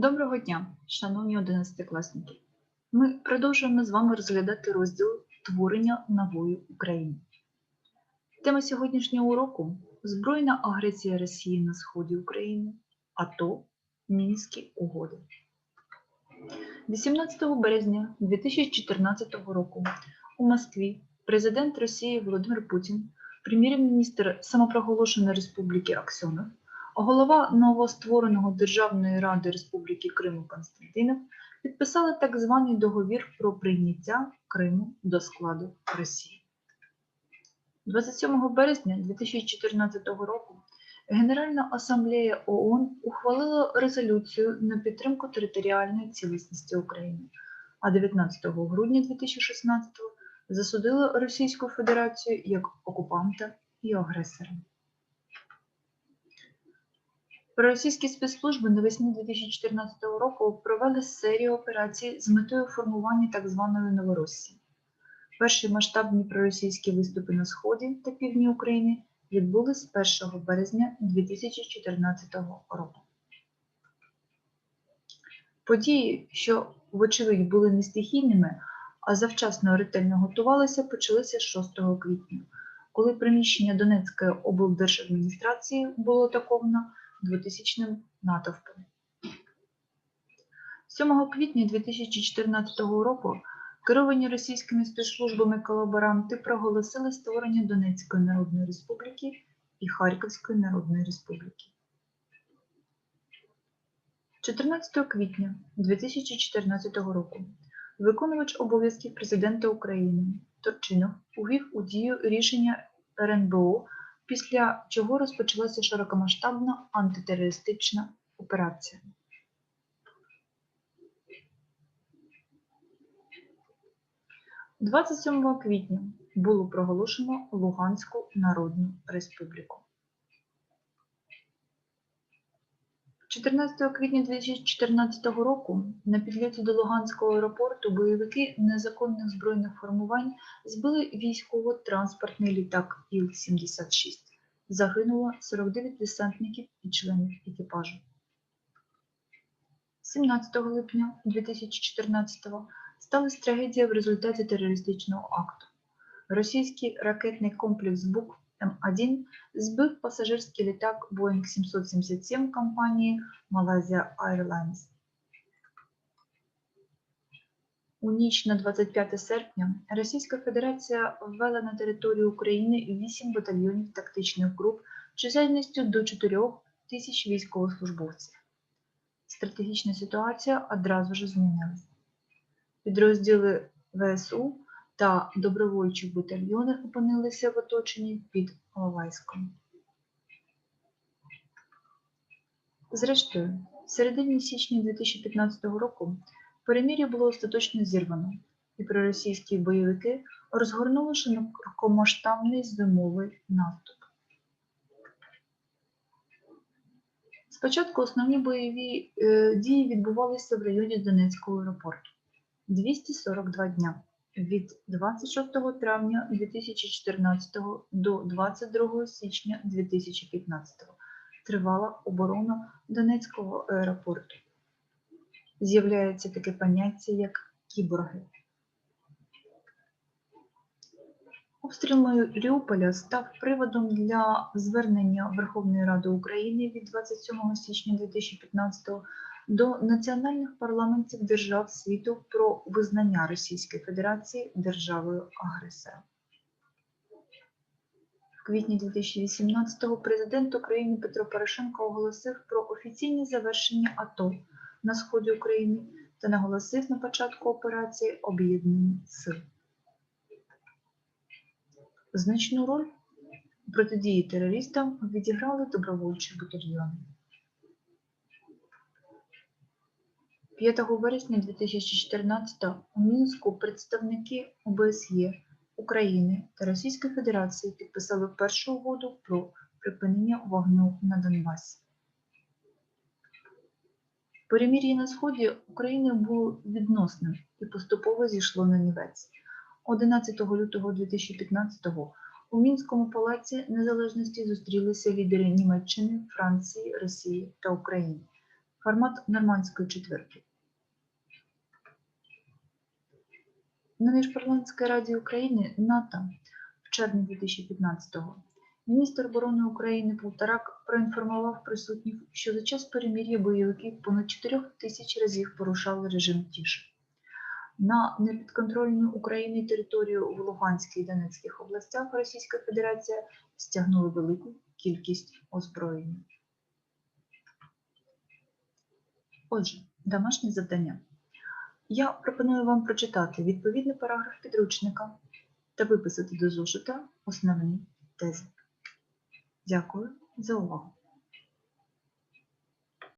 Доброго дня, шановні одинадцятикласники. Ми продовжуємо з вами розглядати розділ Творення нової України. Тема сьогоднішнього уроку збройна агресія Росії на сході України, АТО, Мінські угоди. 18 березня 2014 року у Москві президент Росії Володимир Путін, прем'єр-міністр самопроголошеної Республіки Аксьонов, голова новоствореного Державної ради Республіки Криму Константинов підписали так званий договір про прийняття Криму до складу Росії. 27 березня 2014 року Генеральна асамблея ООН ухвалила резолюцію на підтримку територіальної цілісності України, а 19 грудня 2016 засудила Російську Федерацію як окупанта і агресора. Проросійські спецслужби навесні 2014 року провели серію операцій з метою формування так званої Новоросії. Перші масштабні проросійські виступи на сході та півдні України відбулись 1 березня 2014 року. Події, що, вочевидь, були не стихійними, а завчасно ретельно готувалися, почалися 6 квітня, коли приміщення Донецької облдержадміністрації було атаковано 2000 натовпом. 7 квітня 2014 року керовані російськими спецслужбами колаборанти проголосили створення Донецької Народної Республіки і Харківської Народної Республіки. 14 квітня 2014 року виконувач обов'язків президента України Турчинов увів у дію рішення РНБО після чого розпочалася широкомасштабна антитерористична операція. «27 квітня було проголошено Луганську Народну Республіку. 14 квітня 2014 року на підльоті до Луганського аеропорту бойовики незаконних збройних формувань збили військово-транспортний літак Іл-76. Загинуло 49 десантників і членів екіпажу. 17 липня 2014 сталася трагедія в результаті терористичного акту. Російський ракетний комплекс БУК М1 збив пасажирський літак Boeing 777 компанії Malaysia Airlines. У ніч на 25 серпня Російська Федерація ввела на територію України 8 батальйонів тактичних груп чисельністю до 4 тисяч військовослужбовців. Стратегічна ситуація одразу ж змінилася. Підрозділи ВСУ та добровольчі батальйони опинилися в оточенні під Іловайськом. Зрештою, в середині січня 2015 року перемір'я було остаточно зірвано, і проросійські бойовики розгорнули широкомасштабний зимовий наступ. Спочатку основні бойові е, дії відбувалися в районі Донецького аеропорту 242 дня від 26 травня 2014 до 22 січня 2015 тривала оборона Донецького аеропорту. З'являється таке поняття, як кіборги. Обстріл Маріуполя став приводом для звернення Верховної Ради України від 27 січня 2015 до національних парламентів держав світу про визнання Російської Федерації державою агресором. В квітні 2018-го президент України Петро Порошенко оголосив про офіційне завершення АТО на сході України та наголосив на початку операції Об'єднані Сил. Значну роль у протидії терористам відіграли добровольчі батальйони. 5 вересня 2014 у Мінську представники ОБСЄ України та Російської Федерації підписали першу угоду про припинення вогню на Донбасі. Перемір'я на сході України було відносним і поступово зійшло на нівець. 11 лютого 2015 у Мінському палаці незалежності зустрілися лідери Німеччини, Франції, Росії та України Формат нормандської четвірки. На Міжпарламентській раді України НАТО в червні 2015-го міністр оборони України Полторак проінформував присутніх, що за час перемір'я бойовиків понад 4 тисяч разів порушали режим тиші. На непідконтрольну Україні територію в Луганській і Донецьких областях Російська Федерація стягнули велику кількість озброєння. Отже, домашнє завдання. Я пропоную вам прочитати відповідний параграф підручника та виписати до зошита основні тези. Дякую за увагу.